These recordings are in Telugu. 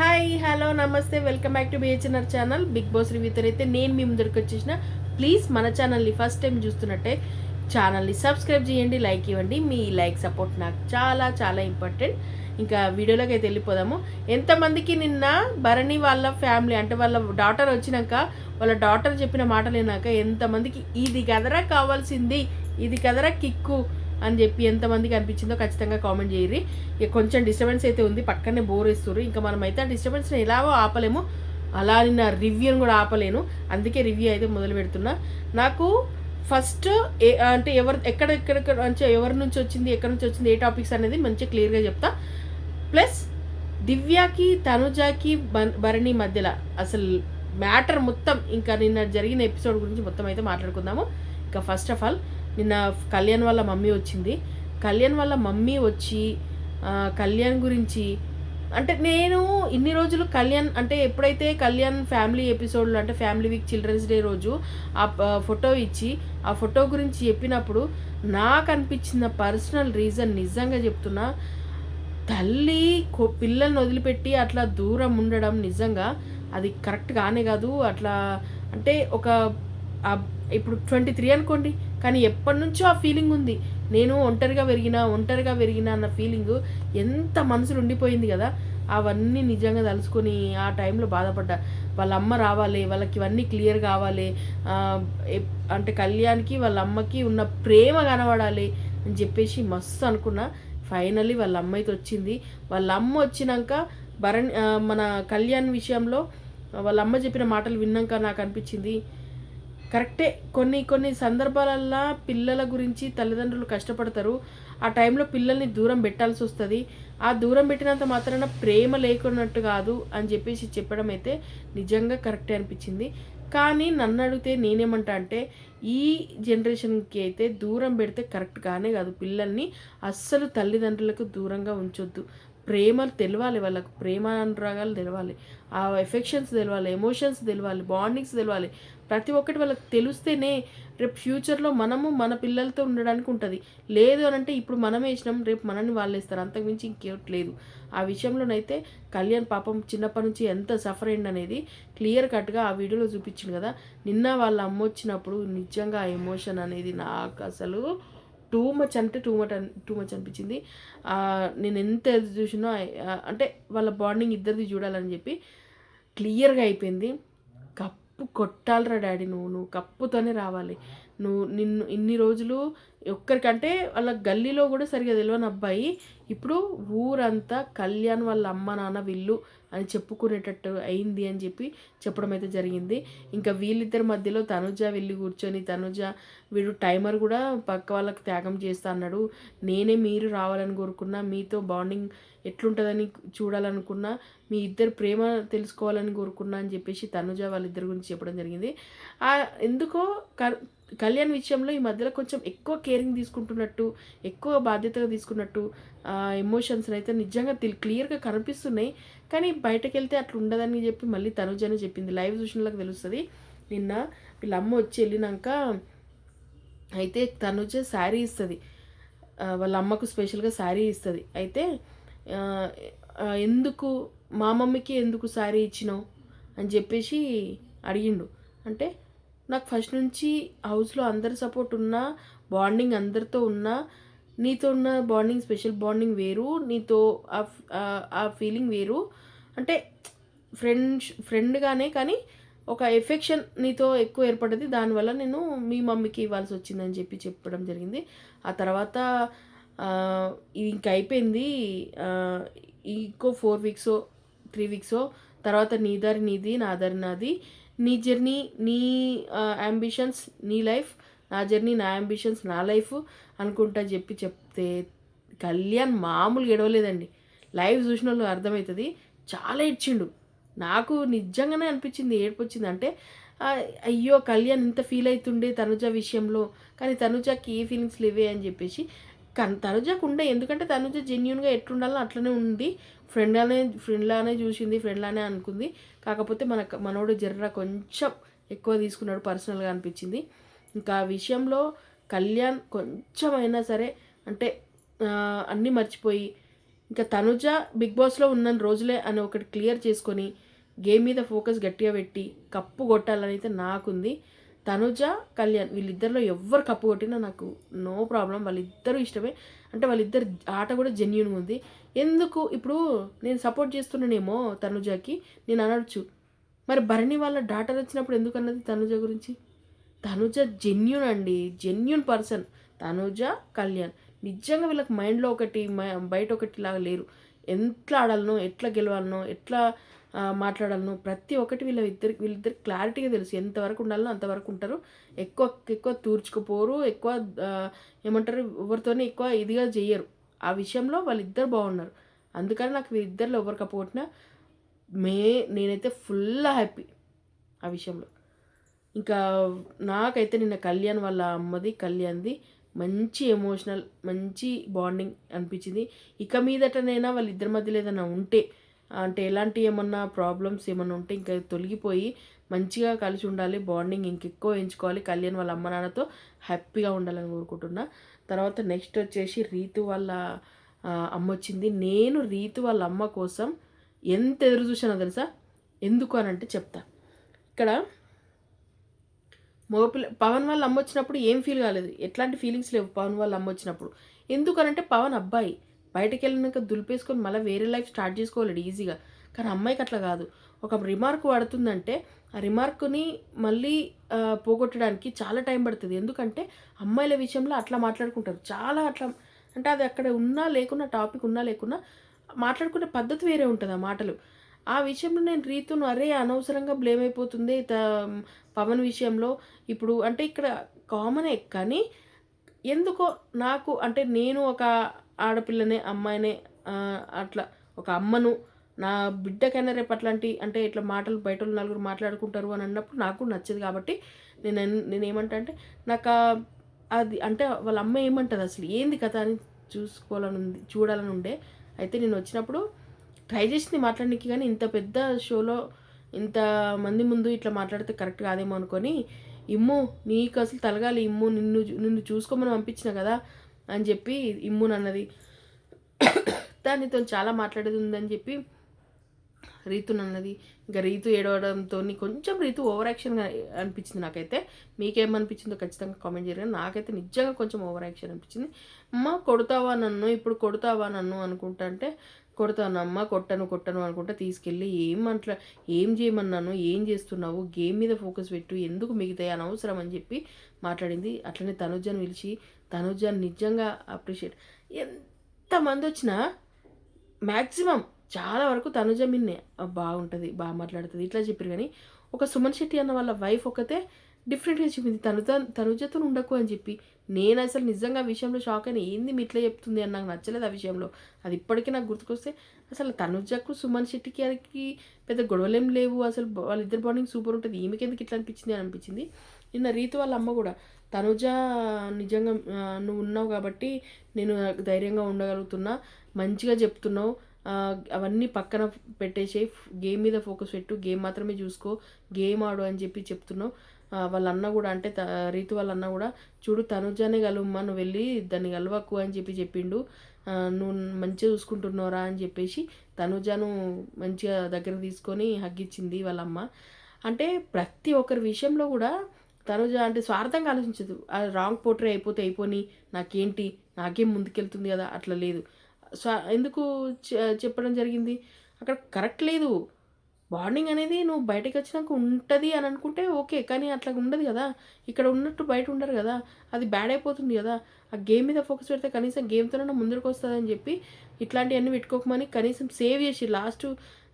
Hi hello namaste welcome back to BHNR channel Bigg Boss రివ్యూతో అయితే నేను మీ ముందరికి వచ్చేసిన. ప్లీజ్ మన ఛానల్ని ఫస్ట్ టైం చూస్తున్నట్టే ఛానల్ని సబ్స్క్రైబ్ చేయండి లైక్ ఇవ్వండి. మీ లైక్ సపోర్ట్ నాకు చాలా చాలా ఇంపార్టెంట్ ఇంకా వీడియోలోకి అయితే వెళ్ళిపోదాము. ఎంతమందికి నిన్న భరణి వాళ్ళ ఫ్యామిలీ అంటే వాళ్ళ డాటర్ వచ్చినాక వాళ్ళ డాటర్ చెప్పిన మాటలు విన్నాక ఎంతమందికి ఇది కదరా కావాల్సింది ఇది కదరా కిక్కు అని చెప్పి ఎంతమందికి అనిపించిందో ఖచ్చితంగా కామెంట్ చేయరు ఇక కొంచెం డిస్టర్బెన్స్ అయితే ఉంది పక్కనే బోర్ వేస్తారు ఇంకా మనం అయితే ఆ డిస్టర్బెన్స్ని ఎలాగో ఆపలేము. అలా అని నా రివ్యూని కూడా ఆపలేను. అందుకే రివ్యూ అయితే మొదలు పెడుతున్నా. నాకు ఫస్ట్ ఏ అంటే ఎవరు ఎక్కడ ఎక్కడ అంటే ఎవరి నుంచి వచ్చింది ఎక్కడి నుంచి వచ్చింది ఏ టాపిక్స్ అనేది మంచిగా క్లియర్గా చెప్తా. ప్లస్ దివ్యాకి తనుజాకి భరణి మధ్యలో అసలు మ్యాటర్ మొత్తం ఇంకా నిన్న జరిగిన ఎపిసోడ్ గురించి మొత్తం అయితే మాట్లాడుకుందాము. ఇంకా ఫస్ట్ ఆఫ్ ఆల్ నిన్న కళ్యాణ్ వాళ్ళ మమ్మీ వచ్చింది. కళ్యాణ్ వాళ్ళ మమ్మీ వచ్చి కళ్యాణ్ గురించి అంటే నేను ఇన్ని రోజులు కళ్యాణ్ అంటే ఎప్పుడైతే కళ్యాణ్ ఫ్యామిలీ ఎపిసోడ్లు అంటే ఫ్యామిలీ వీక్ చిల్డ్రన్స్ డే రోజు ఆ ఫోటో ఇచ్చి ఆ ఫోటో గురించి చెప్పినప్పుడు నాకు అనిపించిన పర్సనల్ రీజన్ నిజంగా చెప్తున్నా తల్లి పిల్లల్ని వదిలిపెట్టి అట్లా దూరం ఉండడం నిజంగా అది కరెక్ట్ కానే కాదు. అట్లా అంటే ఒక ఇప్పుడు ట్వంటీ త్రీ అనుకోండి కానీ ఎప్పటి నుంచో ఆ ఫీలింగ్ ఉంది. నేను ఒంటరిగా పెరిగినా ఒంటరిగా పెరిగినా అన్న ఫీలింగ్ ఎంత మనసులో ఉండిపోయింది కదా. అవన్నీ నిజంగా తలుచుకొని ఆ టైంలో బాధపడ్డా. వాళ్ళ అమ్మ రావాలి వాళ్ళకి ఇవన్నీ క్లియర్ కావాలి. అంటే కళ్యాణ్కి వాళ్ళ అమ్మకి ఉన్న ప్రేమ కనబడాలి అని చెప్పేసి మస్తు అనుకున్నా. ఫైనల్లీ వాళ్ళ అమ్మ అయితే వచ్చింది. వాళ్ళ అమ్మ వచ్చినాక భరణ్ మన కళ్యాణ్ విషయంలో వాళ్ళ అమ్మ చెప్పిన మాటలు విన్నాక నాకు అనిపించింది కరెక్టే. కొన్ని కొన్ని సందర్భాలల్లో పిల్లల గురించి తల్లిదండ్రులు కష్టపడతారు. ఆ టైంలో పిల్లల్ని దూరం పెట్టాల్సి వస్తుంది. ఆ దూరం పెట్టినంత మాత్రాన ప్రేమ లేకున్నట్టు కాదు అని చెప్పేసి చెప్పడం అయితే నిజంగా కరెక్టే అనిపించింది. కానీ నన్ను అడిగితే నేనేమంటా అంటే ఈ జనరేషన్కి అయితే దూరం పెడితే కరెక్ట్ కానే కాదు. పిల్లల్ని అస్సలు తల్లిదండ్రులకు దూరంగా ఉంచొద్దు. ప్రేమ తెలవాలి వాళ్ళకు ప్రేమ అనురాగాలు తెలవాలి. ఆ ఎఫెక్షన్స్ తెలవాలి ఎమోషన్స్ తెలవాలి బాండింగ్స్ తెలవాలి. ప్రతి ఒక్కటి వాళ్ళకి తెలిస్తేనే రేపు ఫ్యూచర్లో మనము మన పిల్లలతో ఉండడానికి ఉంటుంది. లేదు అని అంటే ఇప్పుడు మనం వేసినాం రేపు మనల్ని వాళ్ళు వేస్తారు. అంతకుమించి ఇంకేమిటి లేదు. ఆ విషయంలోనైతే కళ్యాణ్ పాపం చిన్నప్పటి నుంచి ఎంత సఫర్ అయింది అనేది క్లియర్ కట్గా ఆ వీడియోలో చూపించింది కదా. నిన్న వాళ్ళ అమ్మ వచ్చినప్పుడు నిజంగా ఆ ఎమోషన్ అనేది నాకు అసలు టూ మచ్ అంటే టూ మచ్ టూ మచ్ అనిపించింది. నేను ఎంత ఎదురు చూసినా అంటే వాళ్ళ బాండింగ్ ఇద్దరిది చూడాలని చెప్పి క్లియర్గా అయిపోయింది. కప్పు కొట్టాలరా డాడీ నువ్వు నువ్వు కప్పుతోనే రావాలి. నువ్వు నిన్ను ఇన్ని రోజులు ఒక్కరికంటే వాళ్ళ గల్లీలో కూడా సరిగా తెలియని అబ్బాయి. ఇప్పుడు ఊరంతా కళ్యాణ్ వాళ్ళ అమ్మ నాన్న వీళ్ళు అని చెప్పుకునేటట్టు అయింది అని చెప్పి చెప్పడం అయితే జరిగింది. ఇంకా వీళ్ళిద్దరి మధ్యలో తనుజ వెళ్ళి కూర్చొని తనుజ వీడు టైమర్ కూడా పక్క వాళ్ళకి త్యాగం చేస్తా అన్నాడు. నేనే మీరు రావాలని కోరుకున్నా మీతో బాండింగ్ ఎట్లుంటుందని చూడాలనుకున్నా మీ ఇద్దరు ప్రేమ తెలుసుకోవాలని కోరుకున్నా అని చెప్పేసి తనుజ వాళ్ళిద్దరి గురించి చెప్పడం జరిగింది. ఎందుకో క- కళ్యాణ్ విషయంలో ఈ మధ్యలో కొంచెం ఎక్కువ కేరింగ్ తీసుకుంటున్నట్టు ఎక్కువ బాధ్యతగా తీసుకున్నట్టు ఎమోషన్స్ అయితే నిజంగా క్లియర్గా కనిపిస్తున్నాయి. కానీ బయటకు వెళ్తే అట్లా ఉండదని చెప్పి మళ్ళీ తనుజనే చెప్పింది. లైవ్ చూసినలకు తెలుస్తుంది. నిన్న వీళ్ళ అమ్మ వచ్చి వెళ్ళినాక అయితే తనుజ శారీ ఇస్తుంది. వాళ్ళ అమ్మకు స్పెషల్గా శారీ ఇస్తుంది. అయితే ఎందుకు మా మమ్మీకి ఎందుకు శారీ ఇచ్చినావు? అని చెప్పేసి అడిగిండు. అంటే నాకు ఫస్ట్ నుంచి హౌస్లో అందరి సపోర్ట్ ఉన్నా బాండింగ్ అందరితో ఉన్నా నీతో ఉన్న బాండింగ్ స్పెషల్ బాండింగ్ వేరు నీతో ఆ ఆ- ఫీలింగ్ వేరు. అంటే ఫ్రెండ్ ఫ్రెండ్గానే కానీ ఒక ఎఫెక్షన్ నీతో ఎక్కువ ఏర్పడింది దానివల్ల నేను మీ మమ్మీకి ఇవ్వాల్సి వచ్చిందని చెప్పి చెప్పడం జరిగింది. ఆ తర్వాత ఇది ఇంక అయిపోయింది. ఇంకో ఫోర్ వీక్సో త్రీ వీక్సో తర్వాత నీ దారి నీది నా దారి నాది. నీ జర్నీ నీ అంబిషన్స్ నీ లైఫ్ నా జర్నీ నా అంబిషన్స్ నా లైఫ్ అనుకుంటా చెప్పి చెప్తే కళ్యాణ్ మామూలుగా ఎడవలేదండి లైవ్ చూసిన వాళ్ళు అర్థమవుతుంది చాలా ఇచ్చిండు నాకు నిజంగానే అనిపించింది ఏడుపు వచ్చింది అంటే అయ్యో కళ్యాణ్ ఇంత ఫీల్ అవుతుండే తనుజ విషయంలో కానీ తనుజకి ఏ ఫీలింగ్స్ లేవే అని చెప్పేసి కన్ తనుజకు ఉండే ఎందుకంటే తనుజ జెన్యున్గా ఎట్లుండాలో అట్లనే ఉంది. ఫ్రెండ్లానే ఫ్రెండ్లానే చూసింది ఫ్రెండ్లానే అనుకుంది. కాకపోతే మన మనోడు జర్ర కొంచెం ఎక్కువ తీసుకున్నాడు పర్సనల్గా అనిపించింది. ఇంకా ఆ విషయంలో కళ్యాణ్ కొంచెమైనా సరే అంటే అన్నీ మర్చిపోయి ఇంకా తనుజ బిగ్ బాస్లో ఉన్న రోజులే అని ఒకటి క్లియర్ చేసుకొని గేమ్ మీద ఫోకస్ గట్టిగా పెట్టి కప్పు కొట్టాలని అయితే నాకుంది. తనుజ కళ్యాణ్ వీళ్ళిద్దరిలో ఎవ్వరు కప్పు కొట్టినా నాకు నో ప్రాబ్లం. వాళ్ళిద్దరూ ఇష్టమే. అంటే వాళ్ళిద్దరు ఆట కూడా జెన్యున్గా ఉంది. ఎందుకు? ఇప్పుడు నేను సపోర్ట్ చేస్తున్నానేమో తనుజకి నేను అనొచ్చు. మరి భరణి వాళ్ళ డాటర్ వచ్చినప్పుడు ఎందుకు అన్నది తనుజ గురించి? తనుజ జెన్యున్ అండి. Genuine person Tanuja Kalyan. నిజంగా వీళ్ళకి మైండ్లో ఒకటి బయట ఒకటి లాగా లేరు. ఎట్లా ఆడాలనో ఎట్లా గెలవాలనో ఎట్లా మాట్లాడాలనో ప్రతి ఒక్కటి వీళ్ళ ఇద్దరు వీళ్ళిద్దరు క్లారిటీగా తెలుసు. ఎంతవరకు ఉండాలనో అంతవరకు ఉంటారు. ఎక్కువ ఎక్కువ తూర్చుకుపోరు. ఎక్కువ ఏమంటారు? ఎవరితోనే ఎక్కువ ఇదిగా చేయరు. ఆ విషయంలో వాళ్ళిద్దరు బాగున్నారు. అందుకని నాకు వీరిద్దరిలో ఎవరు కపోట్టినా మే నేనైతే ఫుల్ హ్యాపీ ఆ విషయంలో. ఇంకా నాకైతే నిన్న కళ్యాణ్ వాళ్ళ అమ్మది కళ్యాణ్ది మంచి ఎమోషనల్ మంచి బాండింగ్ అనిపించింది. ఇక మీదటనైనా వాళ్ళిద్దరి మధ్యలో ఏదైనా ఉంటే అంటే ఎలాంటి ఏమన్నా ప్రాబ్లమ్స్ ఏమన్నా ఉంటే ఇంకా తొలగిపోయి మంచిగా కలిసి ఉండాలి బాండింగ్ ఇంకెక్కువ ఎంచుకోవాలి కళ్యాణ్ వాళ్ళ అమ్మ నాన్నతో హ్యాపీగా ఉండాలని కోరుకుంటున్నా. తర్వాత నెక్స్ట్ వచ్చేసి రీతు వాళ్ళ అమ్మ వచ్చింది. నేను రీతు వాళ్ళ అమ్మ కోసం ఎంత ఎదురు చూసానో తెలుసా? ఎందుకు అని అంటే చెప్తా. ఇక్కడ మగపిల్ల పవన్ వాళ్ళ అమ్మ వచ్చినప్పుడు ఏం ఫీల్ కాలేదు. ఎట్లాంటి ఫీలింగ్స్ లేవు పవన్ వాళ్ళ అమ్మ వచ్చినప్పుడు. ఎందుకనంటే పవన్ అబ్బాయి బయటకు వెళ్ళినాక దులిపేసుకొని మళ్ళీ వేరే లైఫ్ స్టార్ట్ చేసుకోలేడు ఈజీగా కానీ అమ్మాయికి అట్లా కాదు. ఒక రిమార్క్ పడుతుందంటే ఆ రిమార్క్ని మళ్ళీ పోగొట్టడానికి చాలా టైం పడుతుంది. ఎందుకంటే అమ్మాయిల విషయంలో అట్లా మాట్లాడుకుంటారు. చాలా అట్లా అంటే అది అక్కడ ఉన్నా లేకున్నా టాపిక్ ఉన్నా లేకున్నా మాట్లాడుకునే పద్ధతి వేరే ఉంటుంది ఆ మాటలు. ఆ విషయంలో నేను రీతును అరే అనవసరంగా బ్లేమ్ అయిపోతుంది త- పవన్ విషయంలో. ఇప్పుడు అంటే ఇక్కడ కామనే కానీ ఎందుకో నాకు అంటే నేను ఒక ఆడపిల్లనే అమ్మాయినే అట్లా ఒక అమ్మను నా బిడ్డకైనా రేపు అట్లాంటి అంటే ఇట్లా మాటలు బయట వాళ్ళు నలుగురు మాట్లాడుకుంటారు అని అన్నప్పుడు నాకు నచ్చదు కాబట్టి నేను నేను ఏమంటా అంటే నాకు అది అంటే వాళ్ళ అమ్మ ఏమంటుంది అసలు? ఏంది కథ అని చూసుకోవాలని ఉంది చూడాలని ఉండే. అయితే నేను వచ్చినప్పుడు ట్రై చేసింది మాట్లాడడానికి కానీ ఇంత పెద్ద షోలో ఇంత మంది ముందు ఇట్లా మాట్లాడితే కరెక్ట్ కాదేమో అనుకొని ఇమ్ము నీకు అసలు తలగాలి ఇమ్ము నిన్ను నిన్ను చూసుకోమని పంపించిన కదా అని చెప్పి ఇమ్ము అన్నది దానితో చాలా మాట్లాడేది ఉందని చెప్పి రీతును అన్నది ఇంకా రీతు ఏడవడంతో కొంచెం రీతు ఓవర్ యాక్షన్గా అనిపించింది నాకైతే. మీకేమనిపించిందో ఖచ్చితంగా కామెంట్ చేయరు నాకైతే నిజంగా కొంచెం ఓవర్ యాక్షన్ అనిపించింది. అమ్మ కొడతావా నన్ను? ఇప్పుడు కొడతావా నన్ను అనుకుంటా అంటే కొడతానమ్మ కొట్టను కొట్టను అనుకుంటా తీసుకెళ్ళి ఏం అట్లా ఏం చేయమన్నాను? ఏం చేస్తున్నావు? గేమ్ మీద ఫోకస్ పెట్టు ఎందుకు మిగతాయి? అనవసరం అని చెప్పి మాట్లాడింది. అట్లనే తనుజాన్ని పిలిచి తనుజాన్ని నిజంగా అప్రిషియేట్ ఎంతమంది వచ్చినా మ్యాక్సిమం చాలా వరకు తనుజ మిన్నే బాగుంటుంది బాగా మాట్లాడుతుంది. ఇట్లా చెప్పారు కానీ ఒక సుమన్ శెట్టి అన్న వాళ్ళ వైఫ్ ఒకతే డిఫరెంట్గా చెప్పింది. తను తనుజతో ఉండకు అని చెప్పి నేను అసలు నిజంగా ఆ విషయంలో షాక్ అయిన ఏంది మీ ఇట్లా చెప్తుంది అని నాకు నచ్చలేదు ఆ విషయంలో. అది ఇప్పటికీ నాకు గుర్తుకొస్తే అసలు తనుజకు సుమన్ శెట్టికి గారికి పెద్ద గొడవలేం లేవు. అసలు వాళ్ళిద్దరు బాండింగ్ సూపర్ ఉంటుంది. ఈమెకి ఎందుకు ఇట్లా అనిపించింది అని అనిపించింది. నిన్న రీతు వాళ్ళ అమ్మ కూడా తనుజ నిజంగా నువ్వు ఉన్నావు కాబట్టి నేను ధైర్యంగా ఉండగలుగుతున్నా మంచిగా చెప్తున్నావు అవన్నీ పక్కన పెట్టేసి గేమ్ మీద ఫోకస్ పెట్టు గేమ్ మాత్రమే చూసుకో గేమ్ ఆడు అని చెప్పి చెప్తున్నావు. వాళ్ళ అన్న కూడా అంటే త- రీతు వాళ్ళ అన్న కూడా చూడు తనుజానే కలువమ్మా నువ్వు వెళ్ళి దాన్ని కలవకు అని చెప్పి చెప్పిండు. నువ్వు మంచిగా చూసుకుంటున్నావురా అని చెప్పేసి తనుజాను మంచిగా దగ్గర తీసుకొని హగ్గిచ్చింది వాళ్ళమ్మ. అంటే ప్రతి ఒక్కరి విషయంలో కూడా తనుజ అంటే స్వార్థంగా ఆలోచించదు. రాంగ్ పోట్రే అయిపోతే అయిపోని నాకేంటి నాకేం ముందుకెళ్తుంది కదా అట్లా లేదు. ఎందుకు చె- చెప్పడం జరిగింది? అక్కడ కరెక్ట్ లేదు. బాండింగ్ అనేది నువ్వు బయటకు వచ్చినాక ఉంటుంది అని అనుకుంటే ఓకే కానీ అట్లా ఉండదు కదా. ఇక్కడ ఉన్నట్టు బయట ఉండరు కదా. అది బ్యాడ్ అయిపోతుంది కదా. ఆ గేమ్ మీద ఫోకస్ పెడితే కనీసం గేమ్తోనైనా ముందరకు వస్తుంది అని చెప్పి ఇట్లాంటివన్నీ పెట్టుకోకమని కనీసం సేవ్ చేసి లాస్ట్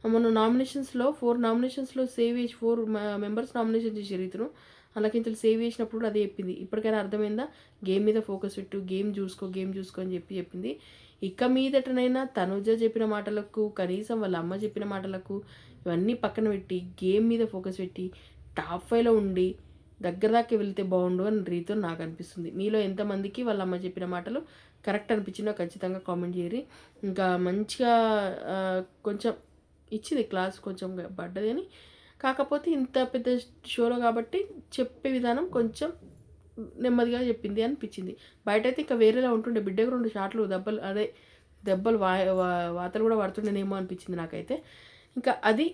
మన నామినేషన్స్లో ఫోర్ నామినేషన్స్లో సేవ్ చేసి ఫోర్ మెంబర్స్ నామినేషన్ చేసి రీతును అలాగే సేవ్ చేసినప్పుడు అదే చెప్పింది. ఇప్పటికైనా అర్థమైందా? గేమ్ మీద ఫోకస్ పెట్టు గేమ్ చూసుకో గేమ్ చూసుకో అని చెప్పి చెప్పింది. ఇక మీదటనైనా తనుజ చెప్పిన మాటలకు కనీసం వాళ్ళ అమ్మ చెప్పిన మాటలకు ఇవన్నీ పక్కన పెట్టి గేమ్ మీద ఫోకస్ పెట్టి టాప్ ఫైవ్లో ఉండి దగ్గర దాకా వెళ్తే బాగుండు అని రీతో నాకు అనిపిస్తుంది. మీలో ఎంతమందికి వాళ్ళ అమ్మ చెప్పిన మాటలు కరెక్ట్ అనిపించిందో ఖచ్చితంగా కామెంట్ చేయరు ఇంకా మంచిగా కొంచెం ఇచ్చింది క్లాస్ కొంచెం పడ్డది అని. కాకపోతే ఇంత పెద్ద షోలో కాబట్టి చెప్పే విధానం కొంచెం నెమ్మదిగా చెప్పింది అనిపించింది. బయట అయితే ఇంకా వేరేలా ఉంటుండే. బిడ్డకు రెండు షాట్లు దెబ్బలు అదే దెబ్బలు వా వాతలు కూడా పడుతుండేనేమో అనిపించింది నాకైతే. ఇంకా అది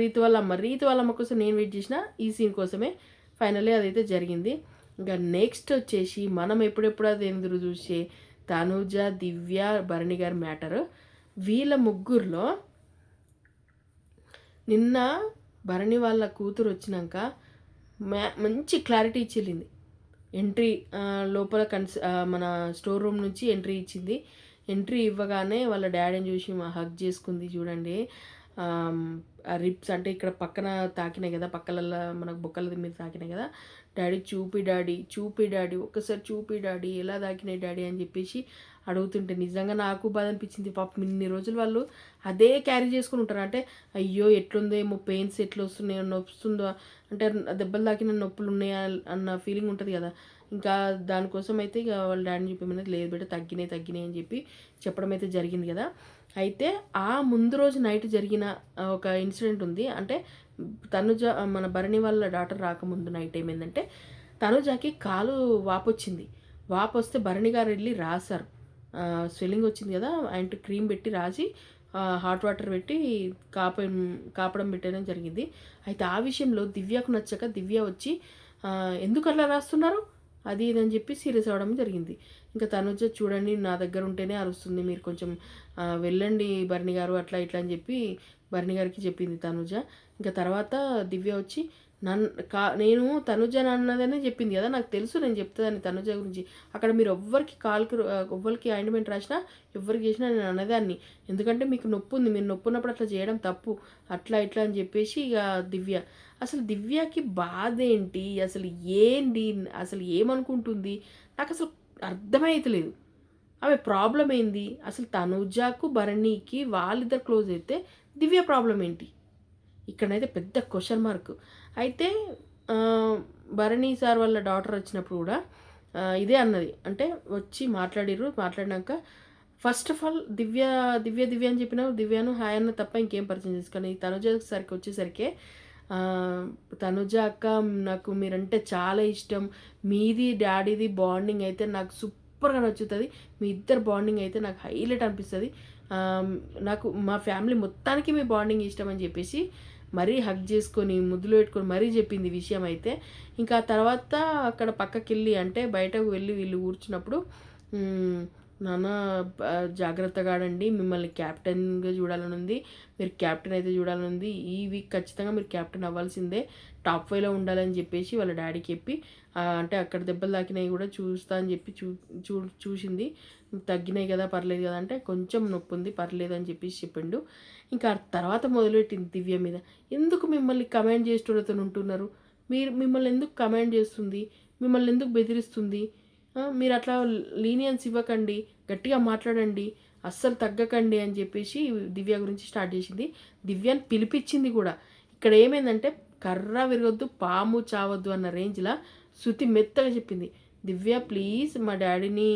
రీతి వాళ్ళమ్మ. రీతి అమ్మ అమ్మ కోసం నేను వెయిట్ చేసిన ఈ సీన్ కోసమే ఫైనల్లీ అదైతే జరిగింది. ఇంకా నెక్స్ట్ వచ్చేసి మనం ఎప్పుడెప్పుడు అది ఎదురు చూసే తనుజ దివ్య భరణి గారి మ్యాటర్ వీళ్ళ ముగ్గురులో నిన్న భరణి వాళ్ళ కూతురు వచ్చినాక మ్యా మంచి క్లారిటీ ఇచ్చింది ఎంట్రీ లోపల కన్స్ మన స్టోర్ రూమ్ నుంచి ఎంట్రీ ఇచ్చింది. ఎంట్రీ ఇవ్వగానే వాళ్ళ డాడీని చూసి మా హగ్ చేసుకుంది చూడండి. ఆ రిప్స్ అంటే ఇక్కడ పక్కన తాకినాయి కదా పక్కలలో మనకు బొక్కల మీద తాకినాయి కదా. డాడీ చూపి డాడీ చూపి డాడీ ఒక్కసారి చూపి డాడీ ఎలా తాకినాయి డాడీ అని చెప్పేసి అడుగుతుంటే నిజంగా నాకు బాధ అనిపించింది. పాపం ఇన్ని రోజులు వాళ్ళు అదే క్యారీ చేసుకుని ఉంటారు? అంటే అయ్యో ఎట్లుందేమో పెయిన్స్ ఎట్లా వస్తున్నాయో నొస్తుందో అంటే దెబ్బలు తాకిన నొప్పులు ఉన్నాయా అన్న ఫీలింగ్ ఉంటుంది కదా. ఇంకా దానికోసం అయితే ఇక వాళ్ళ డాడీని చెప్పమనేది లేదు బిడ్డ తగ్గినాయి తగ్గినాయి అని చెప్పి చెప్పడం అయితే జరిగింది కదా. అయితే ఆ ముందు రోజు నైట్ జరిగిన ఒక ఇన్సిడెంట్ ఉంది. అంటే తనుజ మన భరణి వాళ్ళ డాటర్ రాకముందు నైట్ ఏమైందంటే తనుజకి కాలు వాపొచ్చింది. వాపు వస్తే భరణి గారు వెళ్ళి రాశారు. స్వెల్లింగ్ వచ్చింది కదా ఆయన క్రీమ్ పెట్టి రాసి హాట్ వాటర్ పెట్టి కాప కాపడం పెట్టడం జరిగింది. అయితే ఆ విషయంలో దివ్యకు నచ్చక దివ్య వచ్చి ఆ, ఎందుకు రాస్తున్నారు? అది ఇది అని చెప్పి సీరియస్ అవ్వడం జరిగింది. ఇంకా తనుజ చూడండి నా దగ్గర ఉంటేనే అరుస్తుంది. మీరు కొంచెం వెళ్ళండి భరణి గారు అట్లా ఇట్లా అని చెప్పి భరణి గారికి చెప్పింది తనుజ. ఇంకా తర్వాత దివ్య వచ్చి నన్ను కా నేను తనుజ అన్నదనే చెప్పింది కదా నాకు తెలుసు నేను చెప్తుందని తనుజ గురించి. అక్కడ మీరు ఎవ్వరికి కాల్కి ఎవ్వరికి ఆయింట్మెంట్ రాసినా ఎవ్వరికి చేసినా నేను అన్నదాన్ని ఎందుకంటే మీకు నొప్పి ఉంది మీరు నొప్పి ఉన్నప్పుడు అట్లా చేయడం తప్పు. అట్లా ఇట్లా అని చెప్పేసి ఇక దివ్య. అసలు దివ్యకి బాధ ఏంటి? అసలు ఏంటి అసలు ఏమనుకుంటుంది? నాకు అసలు అర్థమైతలేదు. ఆమె ప్రాబ్లం ఏంది? అసలు తనుజాకు భరణికి వాళ్ళిద్దరు క్లోజ్ అయితే దివ్య ప్రాబ్లం ఏంటి? ఇక్కడైతే పెద్ద క్వశ్చన్ మార్క్. అయితే భరణి సార్ వాళ్ళ డాటర్ వచ్చినప్పుడు కూడా ఇదే అన్నది. అంటే వచ్చి మాట్లాడిర్రు. మాట్లాడినాక first of all Divya Divya Divya అని చెప్పిన దివ్యను హాయ్ అన్న తప్ప ఇంకేం పరిచయం చేసుకొని కానీ తనుజ సరికి వచ్చేసరికి తనుజ అక్క నాకు మీరంటే చాలా ఇష్టం. మీది డాడీది బాండింగ్ అయితే నాకు సూపర్గా నచ్చుతుంది. మీ ఇద్దరు బాండింగ్ అయితే నాకు హైలైట్ అనిపిస్తుంది. నాకు మా ఫ్యామిలీ మొత్తానికి మీ బాండింగ్ ఇష్టం అని చెప్పేసి మరీ హక్ చేసుకొని ముద్దులు పెట్టుకొని మరీ చెప్పింది విషయం అయితే ఇంకా తర్వాత అక్కడ పక్కకి వెళ్ళి అంటే బయటకు వెళ్ళి వీళ్ళు కూర్చున్నప్పుడు నాన్న జాగ్రత్తగాడండి. జాగ్రత్తగా ఆడండి మిమ్మల్ని క్యాప్టెన్గా చూడాలని ఉంది మీరు క్యాప్టెన్ అయితే చూడాలని ఉంది ఈ వీక్ ఖచ్చితంగా మీరు క్యాప్టెన్ అవ్వాల్సిందే. టాప్ ఫైవ్లో ఉండాలని చెప్పేసి వాళ్ళ డాడీకి చెప్పి అంటే అక్కడ దెబ్బలు తాకినాయి కూడా చూస్తా అని చెప్పి చూ చూ చూసింది. తగ్గినాయి కదా పర్లేదు కదా అంటే కొంచెం నొప్పి ఉంది పర్లేదు అని చెప్పేసి చెప్పిండు. ఇంకా ఆ తర్వాత మొదలుపెట్టింది దివ్య మీద. ఎందుకు మిమ్మల్ని కమాండ్ చేసేటోళ్ళతో ఉంటున్నారు? మీరు మిమ్మల్ని ఎందుకు కమాండ్ చేస్తుంది? మిమ్మల్ని ఎందుకు బెదిరిస్తుంది? మీరు అట్లా లీనియన్స్ ఇవ్వకండి గట్టిగా మాట్లాడండి అస్సలు తగ్గకండి అని చెప్పేసి దివ్య గురించి స్టార్ట్ చేసింది. దివ్యని పిలిపించింది కూడా. ఇక్కడ ఏమైందంటే కర్ర విరగొద్దు పాము చావద్దు అన్న రేంజ్లో శృతి మెత్తగా చెప్పింది. దివ్య ప్లీజ్ మా డాడీని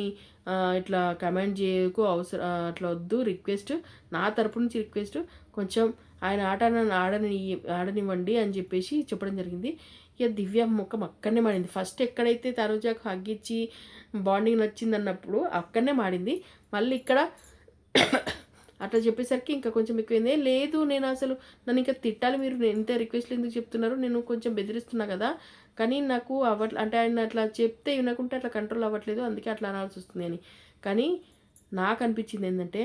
ఇట్లా కమెంట్ చేయకు అవసరం అట్లా వద్దు రిక్వెస్ట్ నా తరపు నుంచి రిక్వెస్ట్ కొంచెం ఆయన ఆట ఆడని ఆడనివ్వండి అని చెప్పేసి చెప్పడం జరిగింది. ఇక దివ్య ముఖం అక్కడనే మాడింది ఫస్ట్ ఎక్కడైతే తనుజాకు హగ్ ఇచ్చి బాండింగ్ నచ్చింది అన్నప్పుడు అక్కడనే మాడింది మళ్ళీ ఇక్కడ అట్లా చెప్పేసరికి ఇంకా కొంచెం ఎక్కువైంది. లేదు నేను అసలు నన్ను ఇంకా తిట్టాలి మీరు ఎంత రిక్వెస్ట్లు ఎందుకు చెప్తున్నారు? నేను కొంచెం బెదిరిస్తున్నా కదా. కానీ నాకు అవ్వట్లే అంటే ఆయన అట్లా చెప్తే వినకుంటే అట్లా కంట్రోల్ అవ్వట్లేదు. అందుకే అట్లా అనాల్సి వస్తుంది అని. కానీ నాకు అనిపించింది ఏంటంటే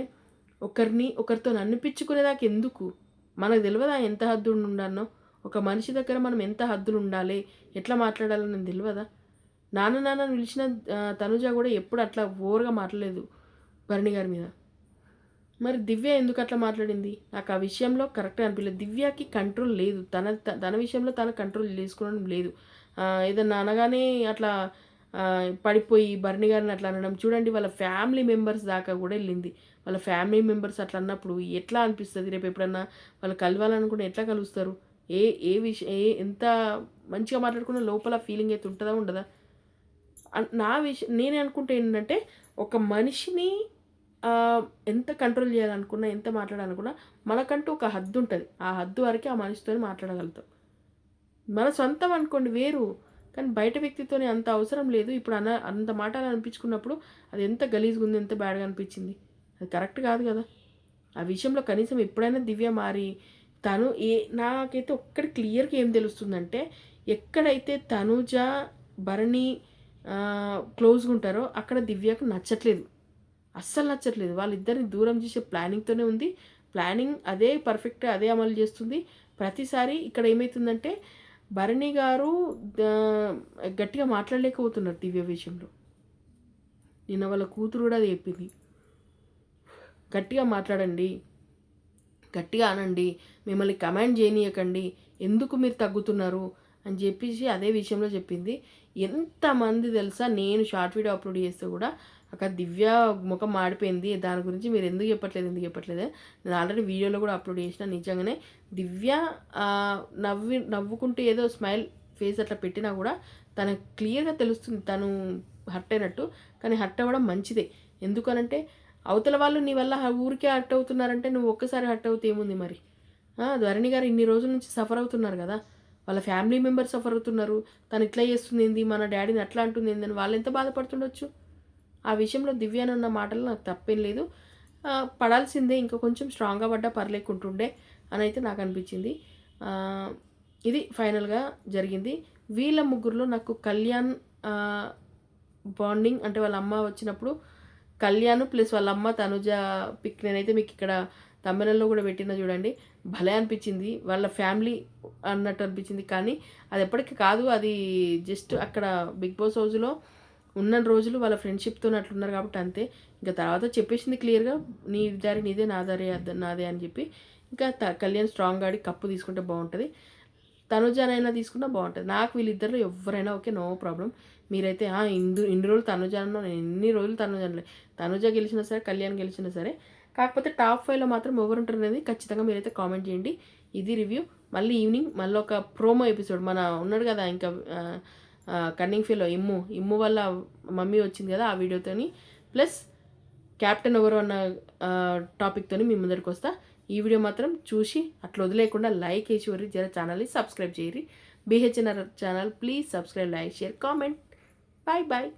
ఒకరిని ఒకరితో అనిపించుకునేదాకా ఎందుకు మనకు తెలియదా ఎంత హద్దు ఉండాలనో? ఒక మనిషి దగ్గర మనం ఎంత హద్దులు ఉండాలి ఎట్లా మాట్లాడాలో నేను తెలియదా నాన్న నాన్న పిలిచిన తనుజ కూడా ఎప్పుడు అట్లా ఓవర్గా మాట్లాడలేదు భరణి గారి మీద. మరి దివ్య ఎందుకు అట్లా మాట్లాడింది? నాకు ఆ విషయంలో కరెక్ట్గా అనిపించలేదు దివ్యకి కంట్రోల్ లేదు. తన త- తన విషయంలో తన కంట్రోల్ చేసుకోవడం లేదు. ఏదన్నా అనగానే అట్లా పడిపోయి భరణి గారిని అట్లా అనడం చూడండి వాళ్ళ ఫ్యామిలీ మెంబర్స్ దాకా కూడా వెళ్ళింది. వాళ్ళ ఫ్యామిలీ మెంబర్స్ అట్లా అన్నప్పుడు ఎట్లా అనిపిస్తుంది? రేపు ఎప్పుడన్నా వాళ్ళు కలవాలనుకుంటే ఎట్లా కలుస్తారు? ఏ ఏ విషయం ఏ ఎంత మంచిగా మాట్లాడుకున్న లోపల ఫీలింగ్ అయితే ఉంటుందా ఉండదా? అన్- నా విషయం నేనే అనుకుంటే ఏంటంటే ఒక మనిషిని ఎంత కంట్రోల్ చేయాలనుకున్నా ఎంత మాట్లాడాలనుకున్నా మనకంటూ ఒక హద్దు ఉంటుంది. ఆ హద్దు వరకే ఆ మనిషితో మాట్లాడగలుగుతాం. మన సొంతం అనుకోండి వేరు. కానీ బయట వ్యక్తితోనే అంత అవసరం లేదు. ఇప్పుడు అన్న అంత మాటలు అనిపించుకున్నప్పుడు అది ఎంత గలీజ్గా ఉంది ఎంత బ్యాడ్గా అనిపించింది. అది కరెక్ట్ కాదు కదా. ఆ విషయంలో కనీసం ఎప్పుడైనా దివ్య మారి తను ఏ నాకైతే ఒక్కటి క్లియర్గా ఏం తెలుస్తుందంటే ఎక్కడైతే తనుజ భరణి క్లోజ్గా ఉంటారో అక్కడ దివ్యకు నచ్చట్లేదు. అస్సలు నచ్చట్లేదు. వాళ్ళిద్దరిని దూరం చేసే ప్లానింగ్తోనే ఉంది. ప్లానింగ్ అదే పర్ఫెక్ట్ అదే అమలు చేస్తుంది. ప్రతిసారి ఇక్కడ ఏమవుతుందంటే భరణి గారు గట్టిగా మాట్లాడలేకపోతున్నారు దివ్య విషయంలో. నిన్న వాళ్ళ కూతురు కూడా అది చెప్పింది. గట్టిగా మాట్లాడండి. గట్టిగా అనండి. మిమ్మల్ని కమాండ్ చేయనీయకండి. ఎందుకు మీరు తగ్గుతున్నారు? అని చెప్పేసి అదే విషయంలో చెప్పింది. ఎంతమంది తెలుసా? నేను షార్ట్ వీడియో అప్లోడ్ చేస్తే కూడా అక్కడ దివ్య ముఖం మాడిపోయింది. దాని గురించి మీరు ఎందుకు చెప్పట్లేదు? ఎందుకు చెప్పట్లేదు? నేను ఆల్రెడీ వీడియోలో కూడా అప్లోడ్ చేసిన నిజంగానే దివ్య నవ్వి నవ్వుకుంటూ ఏదో స్మైల్ ఫేస్ అట్లా పెట్టినా కూడా తనకు క్లియర్గా తెలుస్తుంది. తను హర్ట్ అయినట్టు. కానీ హర్ట్ అవ్వడం మంచిదే. ఎందుకనంటే అవతల వాళ్ళు నీ వల్ల ఊరికే హర్ట్ అవుతున్నారంటే నువ్వు ఒక్కసారి హర్ట్ అవుతే ఏముంది మరి? ధ్వరణి ధరణి గారు ఇన్ని రోజుల నుంచి సఫర్ అవుతున్నారు కదా. వాళ్ళ ఫ్యామిలీ మెంబర్స్ సఫర్ అవుతున్నారు. తను ఇట్లా చేస్తుంది ఏంది? మన డాడీని అట్లా అంటుంది ఏంది అని వాళ్ళు ఎంత బాధపడుతుండొచ్చు? ఆ విషయంలో దివ్యానన్న మాటలు నాకు తప్పేం లేదు. పడాల్సిందే. ఇంకా కొంచెం స్ట్రాంగ్గా పడ్డా పర్లేకుంటుండే అని అయితే నాకు అనిపించింది. ఇది ఫైనల్గా జరిగింది. వీళ్ళ ముగ్గురులో నాకు కళ్యాణ్ బాండింగ్ అంటే వాళ్ళ అమ్మ వచ్చినప్పుడు కళ్యాణ్ ప్లస్ వాళ్ళ అమ్మ తనుజ పిక్ నేనైతే మీకు ఇక్కడ తమిళంలో కూడా పెట్టిన చూడండి. భలే అనిపించింది. వాళ్ళ ఫ్యామిలీ అన్నట్టు అనిపించింది. కానీ అది ఎప్పటికీ కాదు. అది జస్ట్ అక్కడ బిగ్ బాస్ హౌస్లో ఉన్న రోజులు వాళ్ళ ఫ్రెండ్షిప్తో అట్లున్నారు కాబట్టి అంతే. ఇంకా తర్వాత చెప్పేసింది క్లియర్గా నీ దారి నీదే నా దారి నాదే అని చెప్పి. ఇంకా త- కళ్యాణ్ స్ట్రాంగ్ ఆడి కప్పు తీసుకుంటే బాగుంటుంది. తనుజానైనా తీసుకున్నా బాగుంటుంది. నాకు వీళ్ళిద్దరిలో ఎవరైనా ఓకే నో ప్రాబ్లం. మీరైతే ఇందు ఇన్ని రోజులు తనుజానో నేను ఎన్ని రోజులు తనుజానలే. తనుజ గెలిచినా సరే కళ్యాణ్ గెలిచినా సరే కాకపోతే టాప్ ఫైవ్లో మాత్రం ఎవరు ఉంటారు అనేది ఖచ్చితంగా మీరైతే కామెంట్ చేయండి. ఇది రివ్యూ. మళ్ళీ ఈవినింగ్ మళ్ళీ ఒక ప్రోమో ఎపిసోడ్. మన ఉన్నాడు కదా ఇంకా కన్నింగ్ ఫీలో ఇమ్ము. ఇమ్ము వల్ల మమ్మీ వచ్చింది కదా ఆ వీడియోతోని. ప్లస్ క్యాప్టెన్ ఎవరు అన్న టాపిక్తోని మీ ముందరికి వస్తా. ఈ వీడియో మాత్రం చూసి అట్లా వదిలేకుండా లైక్ వేసి వరి జర ఛానల్ని subscribe చేయరి BHNR channel please subscribe like share comment bye bye